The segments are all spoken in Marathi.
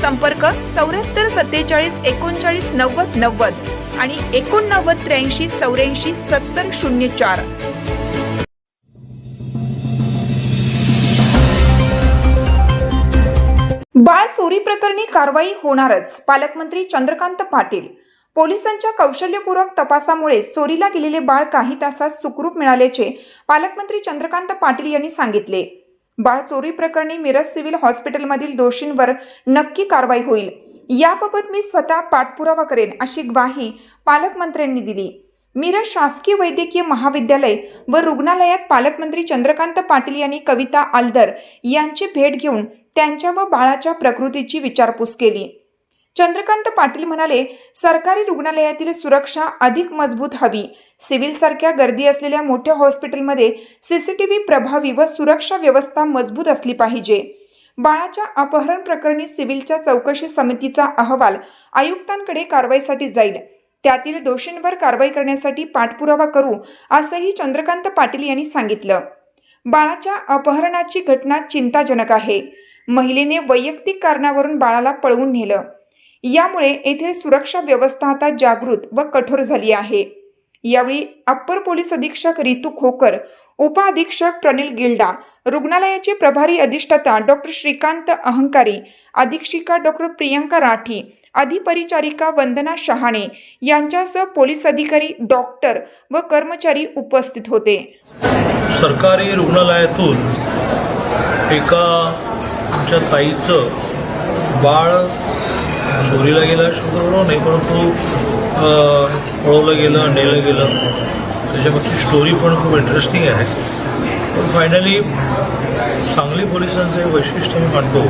संपर्क चौऱ्याहत्तर सत्तेचाळीस एकोणचाळीस नव्वद नव्वद आणि एकोणनव्वद त्र्याऐंशी चौऱ्याऐंशी सत्तर शून्य चार. बाळ चोरी प्रकरणी कारवाई होणारच पालकमंत्री चंद्रकांत पाटील. पोलिसांच्या कौशल्यपूर्वक तपासामुळे चोरीला गेलेले बाळ काही तासात सुखरूप मिळाल्याचे पालकमंत्री चंद्रकांत पाटील यांनी सांगितले. बाळ चोरी प्रकरणी मिरज सिव्हिल हॉस्पिटलमधील दोषींवर नक्की कारवाई होईल. याबाबत मी स्वतः पाठपुरावा करेन अशी ग्वाही पालकमंत्र्यांनी दिली. मिरज शासकीय वैद्यकीय महाविद्यालय व रुग्णालयात पालकमंत्री चंद्रकांत पाटील यांनी कविता आलदर यांची भेट घेऊन त्यांच्या व बाळाच्या प्रकृतीची विचारपूस केली. चंद्रकांत पाटील म्हणाले सरकारी रुग्णालयातील सुरक्षा अधिक मजबूत हवी. सिव्हिलसारख्या गर्दी असलेल्या मोठ्या हॉस्पिटलमध्ये सीसीटीव्ही प्रभावी व सुरक्षा व्यवस्था मजबूत असली पाहिजे. बाळाच्या अपहरण प्रकरणी सिव्हिलच्या चौकशी समितीचा अहवाल आयुक्तांकडे कारवाईसाठी जाईल. त्यातील दोषींवर कारवाई करण्यासाठी पाठपुरावा करू असंही चंद्रकांत पाटील यांनी सांगितलं. बाळाच्या अपहरणाची घटना चिंताजनक आहे. महिलेने वैयक्तिक कारणावरून बाळाला पळवून नेलं. यामुळे येथे सुरक्षा व्यवस्था आता जागृत व कठोर झाली आहे. यावेळी अप्पर पोलीस अधीक्षक रितू खोकर उपअधीक्षक प्रनिल गिल्डा रुग्णालयाचे प्रभारी अधिष्ठाता डॉक्टर श्रीकांत अहंकारी अधीक्षिका डॉक्टर प्रियंका राठी अधिपरिचारिका वंदना शहाणे यांच्यासह पोलीस अधिकारी डॉक्टर व कर्मचारी उपस्थित होते. सरकारी रुग्णालयातून एका आमच्या ताईचं बाळ चोरीला गेला शब्द बरोबर नाही परंतु पळवलं गेलं नेलं गेलं. त्याच्यामागची स्टोरी पण खूप इंटरेस्टिंग आहे. पण फायनली सांगली पोलिसांचं वैशिष्ट्य मी मानतो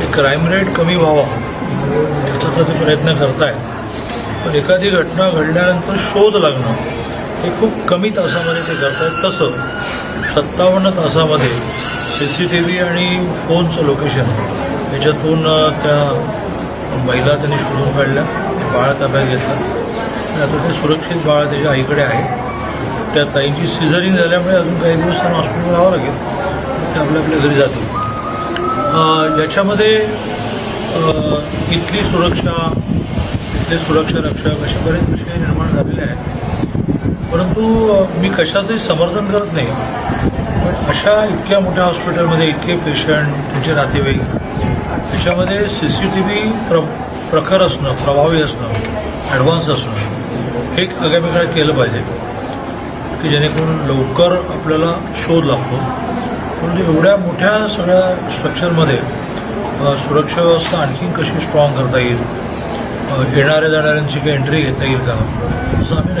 की क्राईम रेट कमी व्हावा याचा तर ते प्रयत्न करतायत. पण एखादी घटना घडल्यानंतर शोध लागणं हे खूप कमी तासामध्ये ते करतायत. तसं सत्तावन्न तासामध्ये सी सी टी व्ही आणि फोनचं लोकेशन याच्यातून त्या महिला त्यांनी शोधून काढल्या ते बाळ ताब्यात घेतलं. आणि आता ते सुरक्षित बाळ त्याच्या आईकडे आहे. त्या ताईची सिझरिंग झाल्यामुळे अजून काही दिवस त्यांना हॉस्पिटल राहावं लागेल. ते आपल्या आपल्या घरी जातील. याच्यामध्ये इथली सुरक्षा इथले सुरक्षा रक्षक असे बरेच विषय निर्माण झालेले आहेत. परंतु मी कशाचंही समर्थन करत नाही. पण अशा इतक्या मोठ्या हॉस्पिटलमध्ये इतके पेशंट त्यांचे नातेवाईक याच्यामध्ये सी सी टी व्ही प्र प्रखर असणं प्रभावी असणं ॲडव्हान्स असणं हे एक आगामी काळात केलं पाहिजे. की जेणेकरून लवकर आपल्याला शोध लागतो. परंतु एवढ्या मोठ्या सगळ्या स्ट्रक्चरमध्ये सुरक्षा व्यवस्था आणखीन कशी स्ट्रॉंग करता येईल? येणाऱ्या जाणाऱ्यांची काही एंट्री घेता येईल का? असं आम्ही